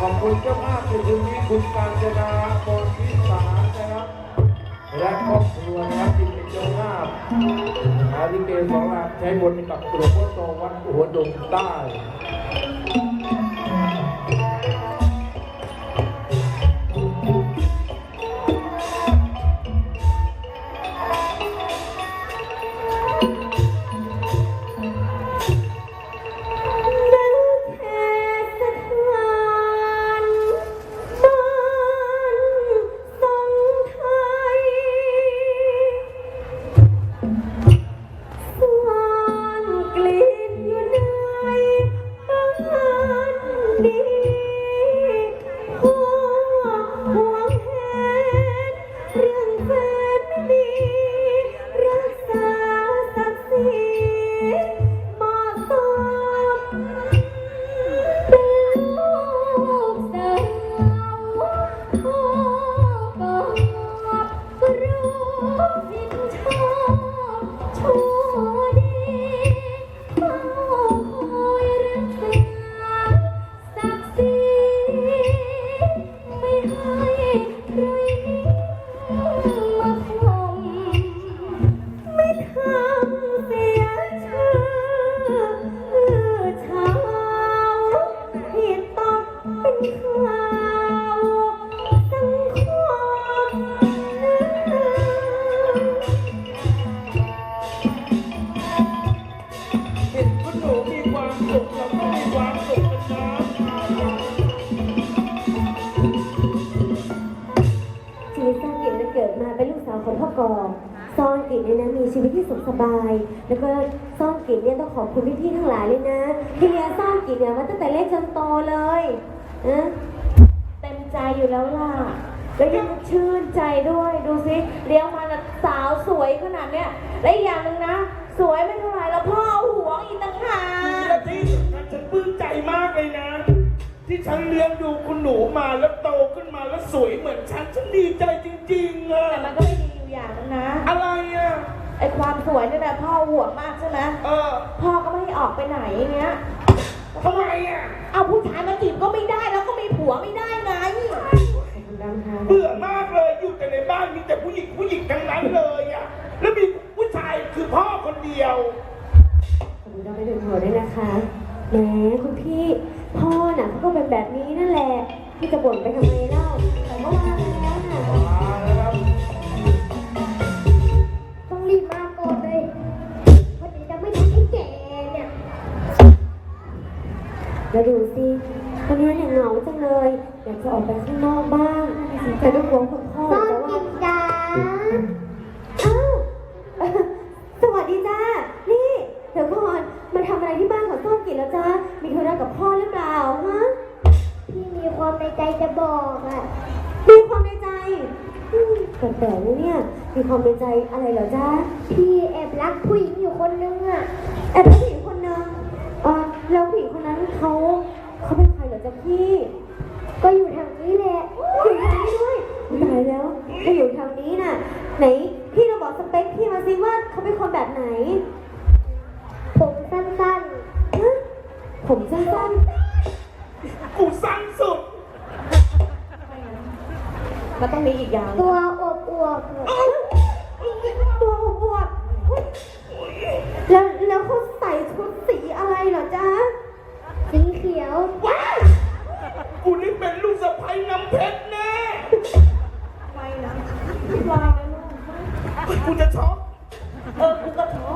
ขอบคุณเจ้าภาพในคืนนี้คุณการจนาโมทิสารนะครับ และครอบครัวนะครับที่เป็นเจ้าภาพอาลิเกสองลาใช้บนกับหลวงพ่อโตวัดหัวดงใต้ ดมาเป็นลูกสาวของพ่อกองซ่อนกิจเนี่ยนะมีชีวิตที่สุขสบาย แล้วก็ซ่อนกิจเนี่ยต้องขอบคุณพี่ๆทั้งหลายเลยนะที่เลี้ยงซ่อนกิจเนี่ยมาตั้งแต่เล็กจนโตเลยนะเต็มใจอยู่แล้วล่ะ แล้วยังชื่นใจด้วยดูสิเลี้ยงมาน่ะสาวสวยขนาดเนี้ยและอีกอย่างหนึ่งนะ สวยไม่เท่าไหร่แล้วพ่อหวงอีกต่างหากและที่สำคัญฉันปลื้มใจมากเลยนะ ที่ฉันเลี้ยงดูคุณหนูมาแล้วโตขึ้นมาแล้วสวยเหมือนฉันฉันดีใจจริงๆอะแต่มันก็ไม่ดีอยู่อย่างหนึงนะ อะไรอะไอความสวยเนี่ยนะพ่อห่วงมากใช่ไหมเออพ่อก็ไม่ให้ออกไปไหนอย่างเงี้ย ทำไมอะเอาผู้ชายมาจีบก็ไม่ได้แล้วก็มีผัวไม่ได้ไงคุณดำคะเบื่อมากเลยอยู่แต่ในบ้านมีแต่ผู้หญิงผู้หญิงทั้งนั้นเลยอะแล้วมีผู้ชายคือพ่อคนเดียวคุณดำไม่เป็นหัวด้วยนะคะแหมคุณพี่ พ่อน่ะเขาก็เป็นแบบนี้นั่นแหละพี่จะบ่นไปทำไมเล่าแต่ก็ว่าไปแล้วน่ะต้องรีบมาก่อนเลยเพราะเดี๋ยวจะไม่ทันไอ้แก่เนี่ยแล้วดูสิวันนี้เนี่ยเหงาจังเลยอยากจะออกไปข้างนอก แปลกๆนะเนี่ย มีความในใจอะไรเหรอจ้าพี่แอบรักผู้หญิงอยู่คนนึงอะแอบผู้หญิงคนนึงเอ่อแล้วผู้หญิงคนนั้นเขาเขาเป็นใครเหรอจ๊ะพี่ ก็อยู่ทางนี้แหละอยู่ทางนี้ด้วยตายแล้วก็อยู่ทางนี้น่ะ ไหนพี่เราบอกสเปคพี่มาสิว่าเขาเป็นคนแบบไหน ผมสั้นฮะผมสั้นกูสั้นสุด มันต้องมีอีกอย่าง ๆ ตัวอวบ อวบตัวบวบแล้วแล้วเขาใส่ชุดสีอะไรเหรอจ๊ะ สีเขียวว้าวกูนี่เป็นลูกสะใภ้น้ำเพชรแน่ไปนะวางเลยลูกกูจะช็อกเออกูก็ท้อ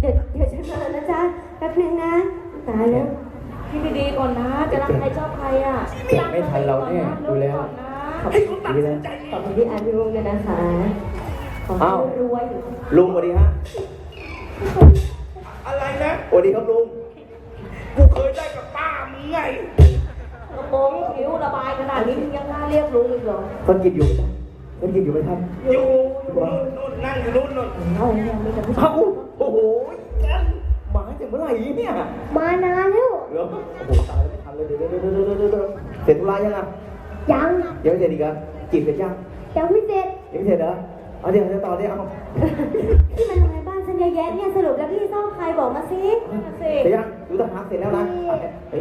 เดี๋ยวเดี๋ยวฉันมาแล้วนะจ๊ะแป๊บนึงนะตายแล้ว คิดดีๆก่อนนะ จะรักใครชอบใครอะไม่ทันเราแน่ดูแล้วก่อนนะให้กูตัดสินใจขอบคุณที่อ่านพี่รุ่งด้วยนะคะ ขออ้าวให้รวยลุงสวัสดีฮะอะไรนะ สวัสดีครับลุง กูเคยได้กับป้ามึงไง กระโปรงผิวระบายขนาดนี้มึงยังน่าเรียกลุงอีกเหรอคนกินอยู่ไหมครับคนกินอยู่ไหมครับอยู่นู่นนู่นนั่งอยู่นู่นนู่นเอาอย่างมีแต่ผู้ชาเอ้ายโอ้โหแกนมาจากเมื่อไหร่เนี่ย มานานแล้ว เหรอโอ้โหตายแล้วไม่ทัน เดี๋ยวเดี๋ยวเดี๋ยวเดี๋ยวเดี๋ยวเดี๋ยวเสร็จธุระยังอะยังยังไม่เสร็จอีกเหรอจีบเสร็จยังยังไม่เสร็จยังไม่เสร็จเหรอเอาเดี๋ยวเดี๋ยวต่อเดี๋ยวเอาพี่มาทำไรบ้านฉันนเยอะแยะเนี่ยสรุปแล้วพี่ซ่อมใครบอกมาสิสิเดี๋ยวยังดูทหารเสร็จแล้วนะเฮ้ย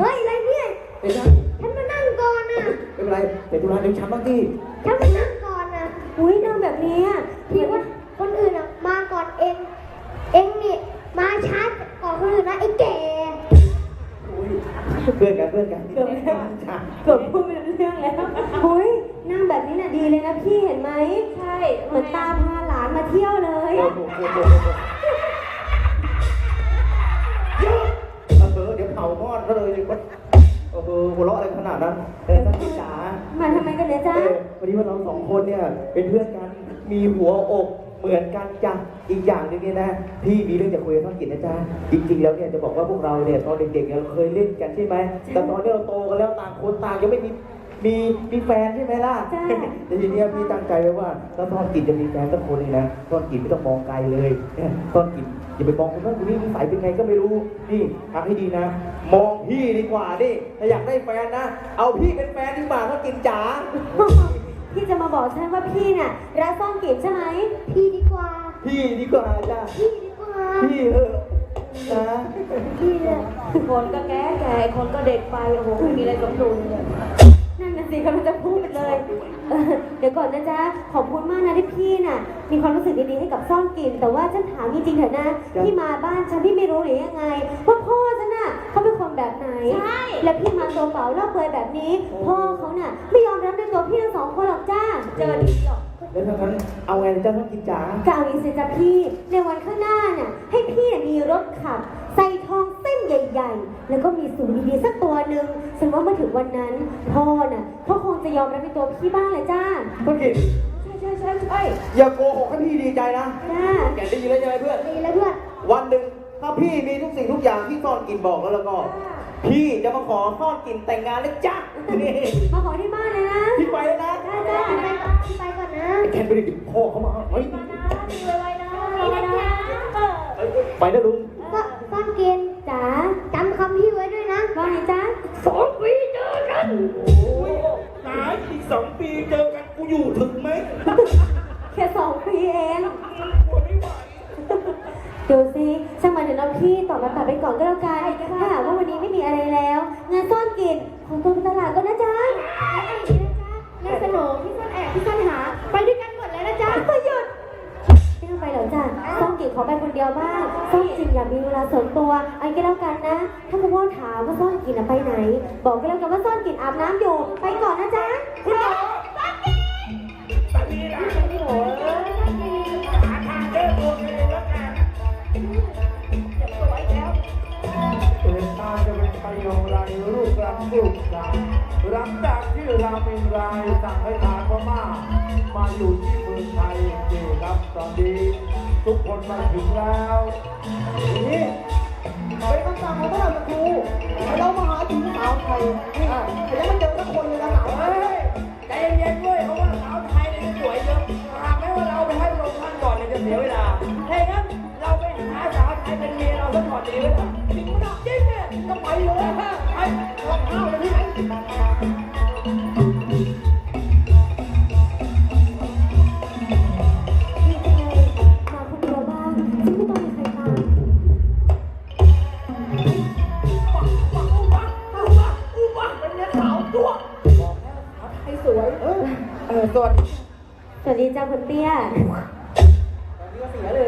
เฮ้ยอะไรเนี่ยเดี๋ยวยังฉันมานั่งก่อนนะไม่เป็นไรเดี๋ยวดูแลเดี๋ยวฉันบ้างที่ฉันมานั่งก่อนนะอุ้ยนั่งแบบนี้อะพี่ว่าคนอื่นอะมาก่อนเองเองนี่มาช้าก่อนคนอื่นนะไอ้แก่ เพื่อนกันเพื่อนกันเกือบแล้วเกือบพูดไม่รู้เรื่องแล้วอุ้ยนั่งแบบนี้น่ะดีเลยนะพี่เห็นไหมใช่เหมือนตาพาหลานมาเที่ยวเลยหโอ้โหเออเดี๋ยวเผามอดก็เลยโอ้โหหัวเราะอะไรขนาดนั้นเออท่าจ๋ามาทำไมกันเนี่ยจ๊ะเออวันนี้ว่าเราสองคนเนี่ยเป็นเพื่อนกันมีหัวอก เหมือนกันจ้ะอีกอย่างหนึงเนี่ยนะพี่มีเรื่องจะคุยกับท่านกิจนะจ๊ะจริงๆแล้วเนี่ยจะบอกว่าพวกเราเนี่ยตอนเด็กๆเนี่ยเราเคยเล่นกันใช่ไหมแต่ตอนนี้เราโตกันแล้วต่างคนต่างยังไม่มีมีมีแฟนใช่ไหมล่ะจ้ะแต่ทีเนี้ยพี่ตั้งใจไว้ว่าถ้าตอนกิจจะมีแฟนสักคนเลยนะตอนกิจไม่ต้องมองไกลเลยเนี่ยตอนกิจอย่าไปมองคนนั้นคนนี้นิสัยเป็นไงก็ไม่รู้นี่ทำให้ดีนะ มองพี่ดีกว่าดิถ้าอยากได้แฟนนะเอาพี่เป็นแฟนดีกว่าถ้ากินจ๋า พี่จะมาบอกฉันว่าพี่น่ะรักซ่อนกลิ่นใช่ไหมพี่ดีกว่า พี่ดีกว่าจ้ะพี่ดีกว่าพี่เออนะพี่เนี่ยคนก็แก่แก่คนก็เด็กไปโอ้โหไม่มีอะไรสมดุลเลยนั่นน่ะสิกำลังจะพูดเลยเออเดี๋ยวก่อนนะจ๊ะขอบคุณมากนะที่พี่น่ะ มีความรู้สึกดีๆให้กับซ่อนกลิ่นแต่ว่าฉันถามจริงๆเถอะนะพี่มาบ้านฉันพี่ไม่รู้หรือยังไงว่าพ่อฉันน่ะ เขาเป็นคนแบบไหน ใช่ และพี่มาตัวเปล่าเล่าเปลือยแบบนี้ พ่อเขาน่ะ ไม่ยอมรับในตัวพี่ทั้งสองคนหรอกจ้า เจอดีหรอกแล้วถ้างั้นเอาไงจ้ะต้องกินจ๋ากล่าวอีกสิจ้ะพี่ ในวันข้างหน้าน่ะ ให้พี่น่ะมีรถขับ ใส่ทองเส้นใหญ่ ๆ แล้วก็มีสูงดีๆสักตัวหนึ่งฉันว่าเมื่อถึงวันนั้น พ่อน่ะพ่อคงจะยอมรับในตัวพี่บ้างแหละจ้า ต้องกินใช่ใช่ใช่ใช่อย่าโกหกให้พี่ดีใจนะจ้าแกได้ยินแล้วใช่ไหมเพื่อน ดีแล้วเพื่อน วันหนึ่ง ถ้าพี่มีทุกสิ่งทุกอย่างที่ซ่อนกินบอกแล้วแล้วก็ พี่จะมาขอซ่อนกินแต่งงานเลยจ้ะนี่มาขอที่บ้านเลยนะพี่ไปแล้วนะได้จ้าไปก่อนพี่ไปก่อนนะแค่ไม่ได้ติดพ่อเขามาเฮ้ยดีไว้นะดีนะจ๊ะเออเอ้ยไปนะลุงก็ซ่อนกินจ๋าจำคำพี่ไว้ด้วยนะว่าไงจ๊ะสองปีเจอกันโอ้ยหายอีกสองปีเจอกันกูอยู่ถึง อนก็แล้วกันถ้าหากว่าวันนี้ไม่มีอะไรแล้ว งานซ่อนกลิ่นของตัวตลาดก็นะจ๊ะแม่สโหนพี่ซ่อนแอบพี่ซ่อนหา ไปด้วยกันหมดเลยนะจ๊ะก็หยุดไม่ต้องไปหรอกจ้ะซ่อนกลิ่นขอไปคนเดียวบ้างซ่อนกลิ่นอยากมีเวลาส่วนตัว อันก็แล้วกันนะ ถ้าคุณพ่อถามว่าซ่อนกลิ่นไปไหน บอกก็แล้วกันว่าซ่อนกลิ่นอาบน้ำอยู่ ไปก่อนนะจ๊ะาจะเป็นไปอย่างไรรูปรักรูปร่างหลังจากที่รามินรายสั่งให้ทานพม่ามาอยู่ที่เมืองไทยนี่ครับตอนนี้ทุกคนมาถึงแล้วนี่เป็นคำสั่งของพระราชครูเรามาหาถึงสาวไทยนี่แต่ยังไม่เจอสักคนเลยนะสาวไทยใจเย็นๆด้วยเพราะว่าสาวไทยเนี่ยสวยเยอะหากแม้ว่าเราไปให้พระองค์ท่านก่อนเนี่ยจะเสียเวลาถ้าอย่างนั้นเราไปหาสาวไทยเป็นเมียเราซะก่อนดีไหมล่ะ เนี่ยก็ไปเลยฮะไปลองเข้าเลยที่ไหนนี่เป็นไงมาคนเดียวบ้างซึ่งไม่ต้องมีใครตามปักปักอุบัตติอุบัติเป็นเนี่ยสาวตัวบอกแล้วสวไทยสวยเออเออสวัสดีสวัสดีจ้าคุณเตี้ย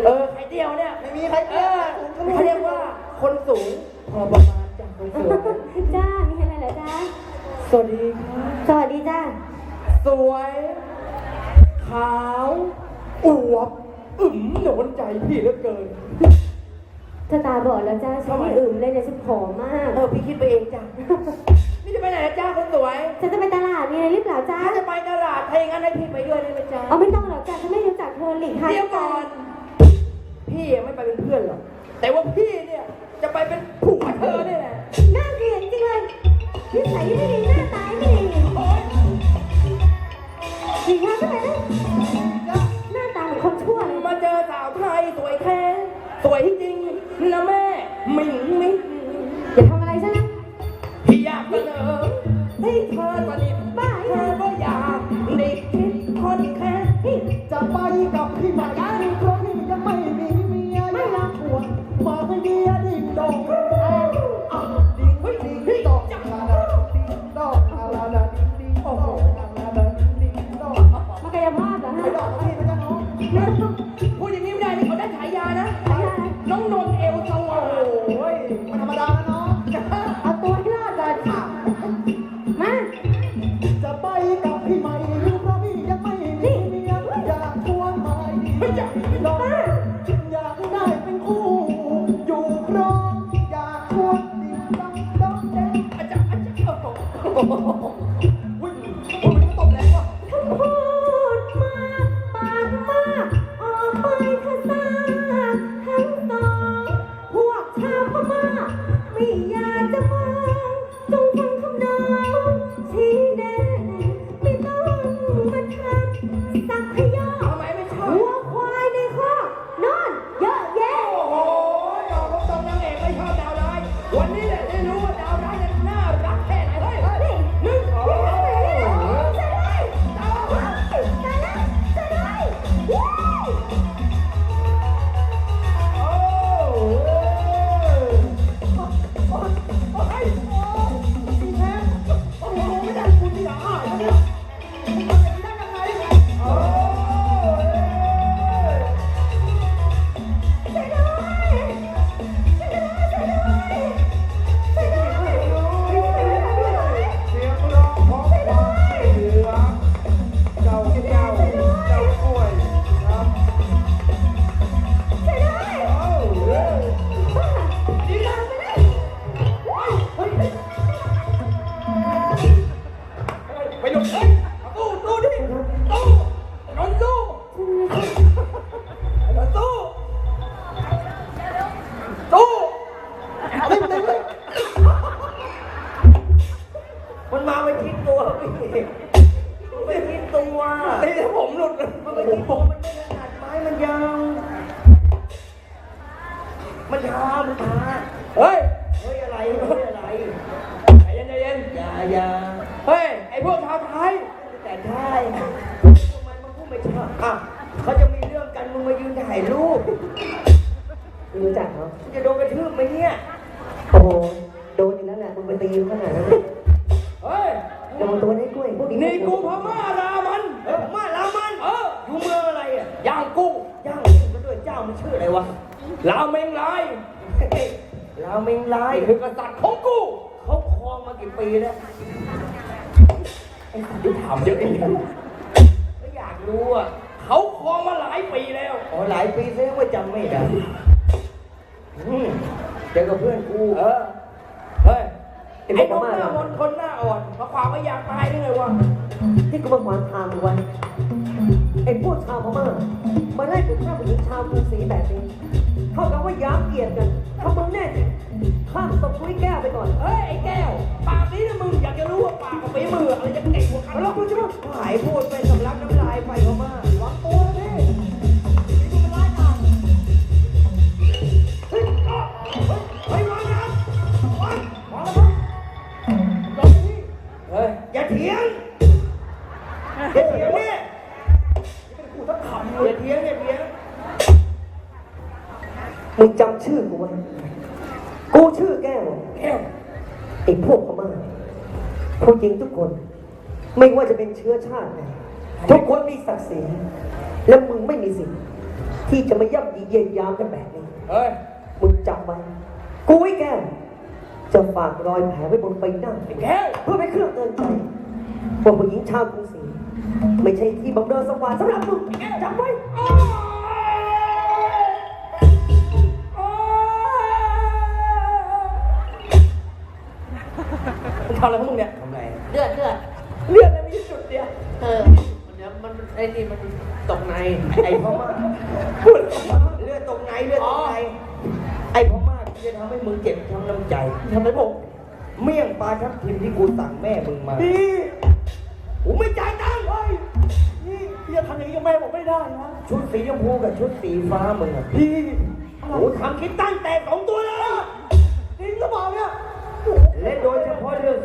เออไข่เดียวเนี่ย ไม่มีใครเออเขาเรียกว่าคนสูงพอประมาณ จากคนสูงจ้า มีอะไรเหรอจ้าสวัสดีครับสวัสดีจ้า สวย ขาวอวบอึมโดนใจพี่เหลือเกิน เธอตาบอดแล้วจ้าฉันไม่อื่มเลยเนี่ยฉันผอมมาก เออ พี่คิดไปเองจ้ะ นี่จะไปไหนนะจ้าคนสวยฉันจะไปตลาดมีอะไรหรือเปล่าจ้า ถ้าจะไปตลาดถ้าอย่างนั้นให้พี่ไปด้วยได้ไหมจ้าเอาไม่ต้องหรอกจ้าฉันไม่รู้จักเธอหลีกทางเดี๋ยวก่อน พี่ยังไม่ไปเป็นเพื่อนหรอก แต่ว่าพี่เนี่ย จะไปเป็นผัวเธอเนี่ยแหละน่าเกลียดจริงเลยนิสัยไม่ดีหน้าตาไม่ดีหลีกทางไปเลยหน้าตาเหมือนคนชั่วเลยมาเจอสาวไทยสวยแท้สวยจริงนะแม่หมิงมิงอย่าทำอะไรฉันนะพี่อยากเสนอให้เธอ ไลาวเมงลายนี่คือกษัตริย์ของกูเขาครองมากี่ปีแล้วไอ้สัตว์ที่ถามเยอะเองก็อยากรู้อะเขาครองมาหลายปีแล้วอ๋อหลายปีแสดงว่าจำไม่ได้อืมเจอกับเพื่อนกูเออเฮ้ยไอ้ไอ้พวกน้องหน้าพม่ามนต์คนหน้าอ่อนมาขวางไม่อยากตายได้ไงวะที่กูมาขวางทางมึงไว้ไอ้พวกชาวพม่ามาไล่กูฆ่าผู้หญิงชาวกรุงศรีแบบนี้ เท่ากับว่าย้ำเกียรติกันถ้ามึงแน่จริงข้ามตบกุ้ยแก้วไปก่อน เฮ้ยไอ้แก้ว ปากนี้นะมึงอยากจะรู้ว่าปากกับฝีมืออะไรจะเก่งกว่ากันแล้วคุณจะมาหายพูดไปสำลักน้ำลายไปเขามากวางตัวนะ มึงจำชื่อกูไว้ กูชื่อแก้ว แก้วไอ้พวกพม่าผู้หญิงทุกคน ไม่ว่าจะเป็นเชื้อชาติไหนทุกคนมีศักดิ์ศรี และมึงไม่มีสิทธิ์ที่จะมาย่ำยีเยียดยามกันแบบนี้ เฮ้ย มึงจำไว้ กูไอ้แก้ว จะฝากรอยแผลไว้บนใบหน้า ไอ้แก้ว เพื่อเป็นเครื่องเตือนใจว่าผู้หญิงชาวกรุงศรีไม่ใช่ที่บำเรอสวรรค์สำหรับมึงจำไว้ ทำอะไรของมึงเนี่ยทำไรเลือดเลือดเลือดอะไรมีจุดเดียวเออเดี๋ยวมันไอ้นี่มันตกในไอ้พ่อมากพูดเลือดตรงไหนเลือดตรงไหนไอ้พ่อมากที่จะทำให้มึงเจ็บช้ำน้ำใจทำไมผมเมี่ยงปลาทับทิมที่กูสั่งแม่มึงมาพี่กูไม่จ่ายตังค์เฮ้ยนี่พี่จะทำอย่างนี้กับแม่ผมไม่ได้นะชุดสีชมพูกับชุดสีฟ้ามึงอะพี่โอ้ทำคิดตั้งแต่สองตัวเลยจริงหรือเปล่าเนี่ยและโดยเฉพาะเรื่อง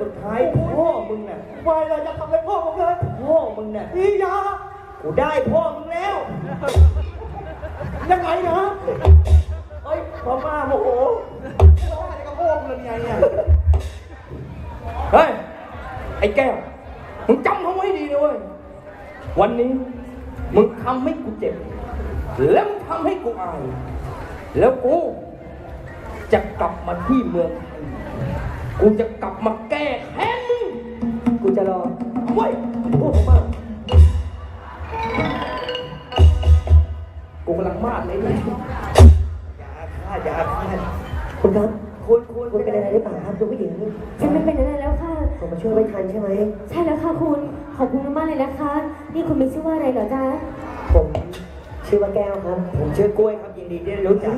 สุดท้ายพ่อมึงน่ะวายเลยอยากทำอะไรพ่อผมเลยพ่อมึงน่ะพี่อยากูได้พ่อมึงแล้ว ยังไงนะเฮ้ยพ่อมาโมโหร้องอะไรกับพ่อมึงเลยไงเนี่ยเฮ้ย ไอ้แก้ว มึงจำเขาไว้ดีนะเว้ย วันนี้ มึงทำให้กูเจ็บ แล้วมึงทำให้กูอาย แล้วกูจะกลับมาที่เมืองไทย กูจะกลับมาแก้แค้นมึงกูจะรอเว้ยพวกผมมากูกำลังมาดเลยเนี่ยฆ่าอย่าฆ่าคุณครับคุณคุณคุณเป็นอะไรหรือเปล่าครับคุณผู้หญิงฉันไม่เป็นอะไรแล้วค่ะ ผมมาช่วยไม่ทันใช่ไหม ใช่แล้วค่ะคุณ ขอบคุณมากๆเลยนะคะ นี่คุณมีชื่อว่าอะไรเหรอจ๊ะ ผมชื่อว่าแก้วครับ ผมชื่อกล้วยครับยินดีที่ได้รู้จัก